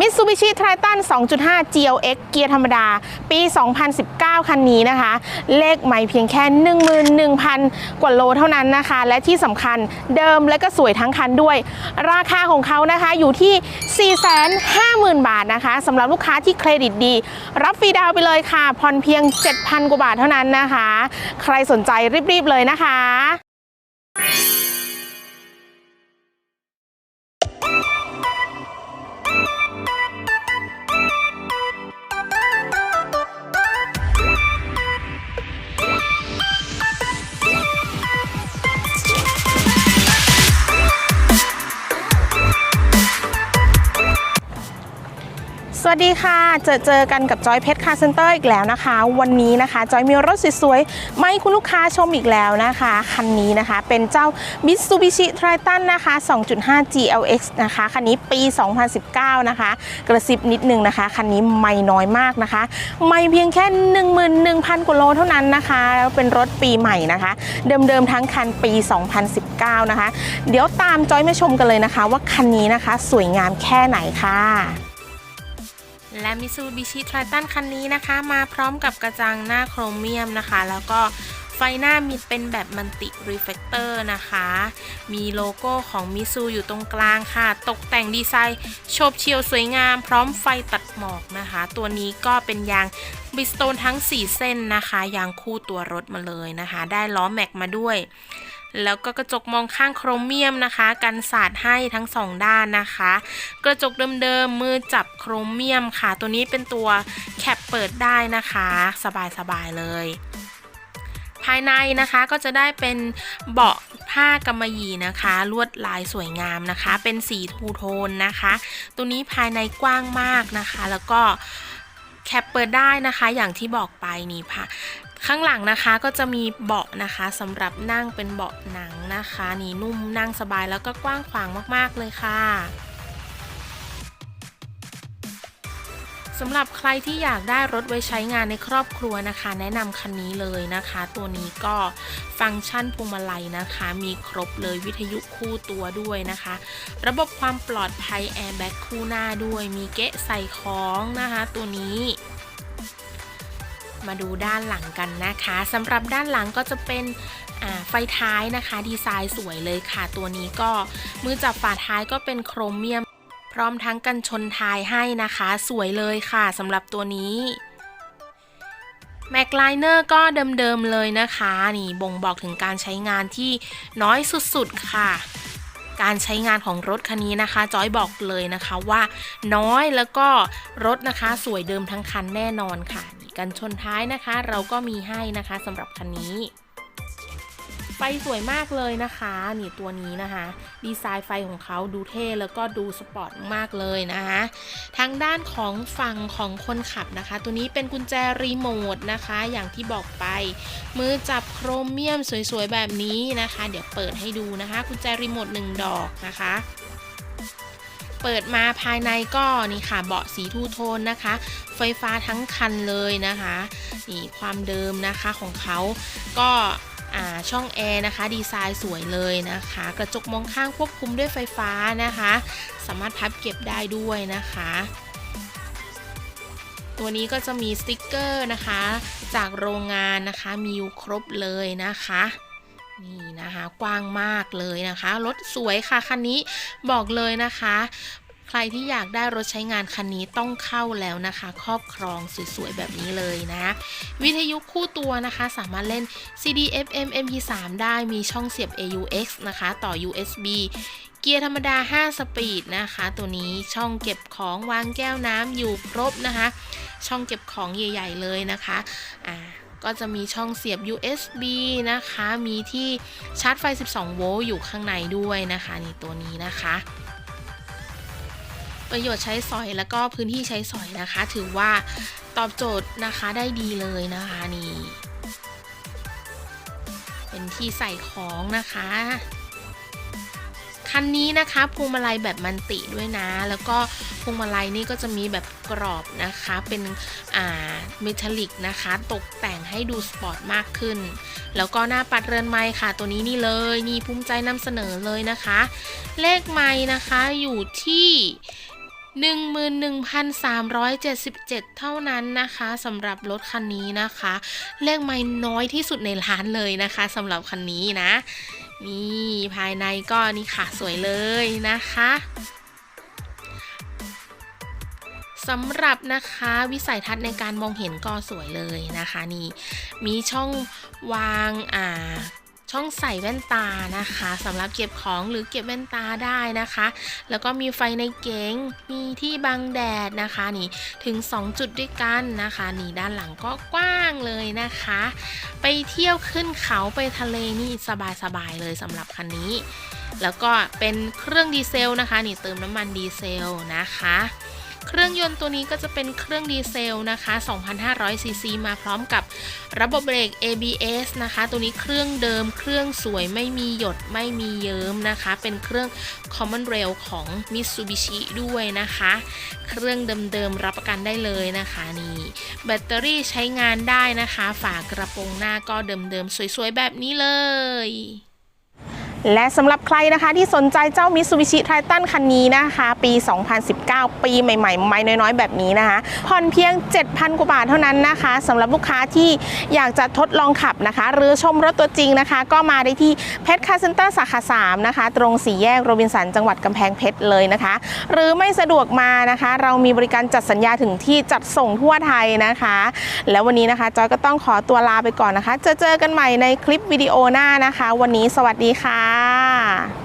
Mitsubishi Triton 2.5 GLX เกียร์ธรรมดา ปี 2019 คันนี้นะคะ เลขใหม่เพียงแค่ 11,000 กว่าโลเท่านั้นนะคะ และที่สำคัญเดิมและก็สวยทั้งคันด้วย ราคาของเขานะคะอยู่ที่ 450,000 บาทนะคะสำหรับลูกค้าที่เครดิตดี รับฟรีดาวไปเลยค่ะ ผ่อนเพียง 7,000 กว่าบาทเท่านั้นนะคะ ใครสนใจรีบๆเลยนะคะ วัสดีค่ะ เจอเจอกันกับจอยเพชรคาร์เซนเตอร์อีกแล้วนะคะ วันนี้นะคะ จอยมีรถสวยๆมาให้คุณลูกค้าชมอีกแล้วนะคะ คันนี้นะคะเป็นเจ้า Mitsubishi Triton นะคะ 2.5 GLX นะคะ คันนี้ปี 2019 นะคะ กระซิบนิดนึงนะคะ คันนี้ไม่น้อยมากนะคะ ไม่เพียงแค่ 11,000 กว่าโลเท่านั้นนะคะแล้วเป็นรถปีใหม่นะคะ เดิมๆทั้งคันปี 2019 นะคะ เดี๋ยวตามจอยมาชมกันเลยนะคะ ว่าคันนี้นะคะสวยงามแค่ไหนค่ะ และ Mitsubishi Triton คันนี้นะคะ มาพร้อมกับกระจังหน้าโครเมียมนะคะ แล้วก็ไฟหน้ามีเป็นแบบมันติรีเฟ l เตอร์นะคะ มีโลโก้ของมิซูอยู่ตรงกลางค่ะ ตกแต่งดีไซน์โฉบเฉียวสวยงาม พร้อมไฟตัดหมอกนะคะ ตัวนี้ก็เป็นยางบิสโตนทั้ง 4 เส้นนะคะ ยางคู่ตัวรถมาเลยนะคะ ได้ล้อแม็กมาด้วย แล้วก็กระจกมองข้างโครเมียมนะคะ กันสาดให้ทั้งสองด้านนะคะ กระจกเดิมๆมือจับโครเมียมค่ะ ตัวนี้เป็นตัวแคปเปิดได้นะคะ สบายๆเลยภายในนะคะก็จะได้เป็นเบาะผ้ากำมะหยี่นะคะ ลวดลายสวยงามนะคะ เป็นสีทูโทนนะคะ ตัวนี้ภายในกว้างมากนะคะ แล้วก็แคปเปิดได้นะคะ อย่างที่บอกไปนี่ค่ะ ข้างหลังนะคะก็จะมีเบาะนะคะสำหรับนั่งเป็นเบาะหนังนะคะ นี่นุ่มนั่งสบายแล้วก็กว้างขวางมากๆเลยค่ะสำหรับใครที่อยากได้รถไว้ใช้งานในครอบครัวนะคะ แนะนำคันนี้เลยนะคะ ตัวนี้ก็ฟังก์ชันพวงมาลัยนะคะ มีครบเลยวิทยุคู่ตัวด้วยนะคะ ระบบความปลอดภัยแอร์แบ็กคู่หน้าด้วย มีเกะใส่ของนะคะ ตัวนี้ มาดูด้านหลังกันนะคะสำหรับด้านหลังก็จะเป็นไฟท้ายนะคะ ดีไซน์สวยเลยค่ะ ตัวนี้ก็มือจับฝาท้ายก็เป็นโครเมียม พร้อมทั้งกันชนท้ายให้นะคะ สวยเลยค่ะสำหรับตัวนี้แม็กไลเนอร์ก็เดิมๆเลยนะคะ นี่บ่งบอกถึงการใช้งานที่น้อยสุดๆค่ะ การใช้งานของรถคันนี้นะคะ จอยบอกเลยนะคะว่าน้อยแล้วก็รถนะคะสวยเดิมทั้งคันแน่นอนค่ะ กันชนท้ายนะคะ เราก็มีให้นะคะสำหรับคันนี้ ไฟสวยมากเลยนะคะ นี่ตัวนี้นะคะ ดีไซน์ไฟของเขาดูเท่แล้วก็ดูสปอร์ตมากเลยนะคะทางด้านของฝั่งของคนขับนะคะ ตัวนี้เป็นกุญแจรีโมทนะคะ อย่างที่บอกไป มือจับโครเมียมสวยๆแบบนี้นะคะ เดี๋ยวเปิดให้ดูนะคะ กุญแจรีโมทหนึ่งดอกนะคะ เปิดมาภายในก็นี่ค่ะ เบาะสีทูโทนนะคะ ไฟฟ้าทั้งคันเลยนะคะ นี่ความเดิมนะคะของเขาก็ช่องแอร์นะคะ ดีไซน์สวยเลยนะคะ กระจกมองข้างควบคุมด้วยไฟฟ้านะคะ สามารถพับเก็บได้ด้วยนะคะ ตัวนี้ก็จะมีสติกเกอร์นะคะ จากโรงงานนะคะ มีอยู่ครบเลยนะคะ นี่ นะคะกว้างมากเลยนะคะ รถสวยค่ะคันนี้บอกเลยนะคะใครที่อยากได้รถใช้งานคันนี้ต้องเข้าแล้วนะคะ ครอบครองสวยๆแบบนี้เลยนะ วิทยุคู่ตัวนะคะ สามารถเล่น CD FM MP3 ได้มีช่องเสียบ AUX นะคะ ต่อ USB เกียร์ธรรมดา 5 สปีดนะคะ ตัวนี้ช่องเก็บของวางแก้วน้ำอยู่ครบนะคะ ช่องเก็บของใหญ่ ๆ เลยนะคะอ่า ก็จะมีช่องเสียบ USB นะคะ มีที่ชาร์จไฟ 12 โวลต์อยู่ข้างในด้วยนะคะนี่ตัวนี้นะคะประโยชน์ใช้สอยแล้วก็พื้นที่ใช้สอยนะคะ ถือว่าตอบโจทย์นะคะได้ดีเลยนะคะนี่ เป็นที่ใส่ของนะคะ คันนี้นะคะพวงมาลัยแบบมันติด้วยนะ แล้วก็พวงมาลัยนี่ก็จะมีแบบกรอบนะคะ เป็นอ่าเมทัลลิกนะคะ ตกแต่งให้ดูสปอร์ตมากขึ้น แล้วก็หน้าปัดเรือนไม้ค่ะ ตัวนี้นี่เลยนี่ภูมิใจนำเสนอเลยนะคะ เลขไม้นะคะอยู่ที่11,377 เท่านั้นนะคะสำหรับรถคันนี้นะคะ เลขไม่น้อยที่สุดในร้านเลยนะคะสำหรับคันนี้นะ นี่ภายในก็นี่ค่ะสวยเลยนะคะสำหรับนะคะวิสัยทัศน์ในการมองเห็นก็สวยเลยนะคะนี่มีช่องวางอ่า ช่องใส่แว่นตานะคะสำหรับเก็บของหรือเก็บแว่นตาได้นะคะ แล้วก็มีไฟในเก๋งมีที่บังแดดนะคะนี่ถึง 2 จุดด้วยกันนะคะนี่ด้านหลังก็กว้างเลยนะคะ ไปเที่ยวขึ้นเขาไปทะเลนี่สบายๆเลยสำหรับคันนี้ แล้วก็เป็นเครื่องดีเซลนะคะ นี่เติมน้ำมันดีเซลนะคะ เครื่องยนต์ตัวนี้ก็จะเป็นเครื่องดีเซลนะคะ2,500ซีซีมาพร้อมกับระบบเบรก ABS นะคะ ตัวนี้เครื่องเดิม เครื่องสวยไม่มีหยดไม่มีเยิ้มนะคะ เป็นเครื่อง Common Rail ของ Mitsubishi ด้วยนะคะ เครื่องเดิมๆรับประกันได้เลยนะคะนี่แบตเตอรี่ใช้งานได้นะคะ ฝากระโปรงหน้าก็เดิมๆสวยๆแบบนี้เลย และสำหรับใครนะคะที่สนใจเจ้า Mitsubishi Triton คันนี้นะคะ ปี 2019 ปีใหม่ๆ ไม่น้อยๆ แบบนี้นะคะผ่อนเพียง 7,000 กว่าบาทเท่านั้นนะคะสำหรับลูกค้าที่อยากจะทดลองขับนะคะ หรือชมรถตัวจริงนะคะ ก็มาได้ที่เพชรคาร์เซ็นเตอร์สาขา 3 นะคะ ตรงสี่แยกโรบินสันจังหวัดกำแพงเพชรเลยนะคะ หรือไม่สะดวกมานะคะ เรามีบริการจัดสัญญาถึงที่จัดส่งทั่วไทยนะคะ แล้ววันนี้นะคะจอยก็ต้องขอตัวลาไปก่อนนะคะจะเจอกันใหม่ในคลิปวิดีโอหน้านะคะ วันนี้สวัสดีค่ะค่ะ